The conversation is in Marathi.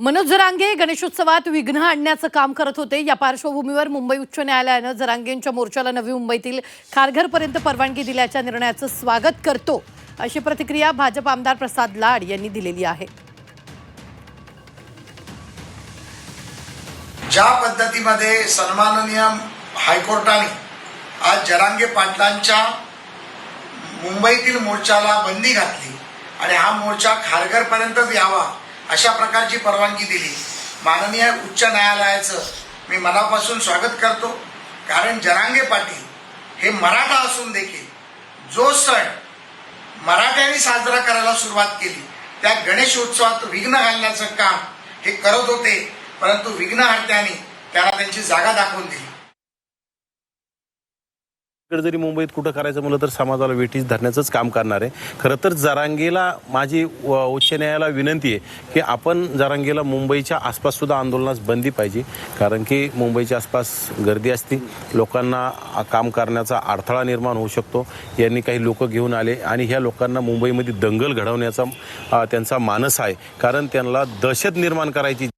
मनोज जरांगे गणेशोत्सवात विघ्न आणण्याचं काम करत होते. या पार्श्वभूमीवर मुंबई उच्च न्यायालयानं जरांगेंच्या मोर्चाला नवी मुंबईतील खारघरपर्यंत परवानगी दिल्याच्या निर्णयाचं स्वागत करतो. अशी प्रतिक्रिया भाजप आमदार प्रसाद लाड यांनी दिलेली आहे. ज्या पद्धतीमध्ये सन्माननीय हायकोर्टाने आज जरांगे पाटलांच्या मुंबईतील मोर्चाला बंदी घातली आणि हा मोर्चा खारघरपर्यंतच यावा अशा प्रकारची परवानगी दिली. माननीय उच्च न्यायालयाचं मी मनापासून स्वागत करतो. कारण जरांगे पाटील हे मराठा असून देखील जो सण मराठ्यांनी साजरा करायला सुरुवात केली त्या गणेशोत्सवात विघ्न घालण्याचं काम हे करत होते. परंतु विघ्नहर्त्यांनी त्यांना त्यांची जागा दाखवून दिली. इकडे जरी मुंबईत कुठं करायचं म्हणलं तर समाजाला वेठीस धरण्याचंच काम करणार आहे. खरं तर जरांगेला माझी उच्च न्यायालयाला विनंती आहे की आपण जरांगेला मुंबईच्या आसपास सुद्धा आंदोलनास बंदी पाहिजे. कारण की मुंबईच्या आसपास गर्दी असते लोकांना काम करण्याचा अडथळा निर्माण होऊ शकतो. यांनी काही लोक घेऊन आले आणि ह्या लोकांना मुंबईमध्ये दंगल घडवण्याचा त्यांचा मानस आहे. कारण त्यांना दहशत निर्माण करायची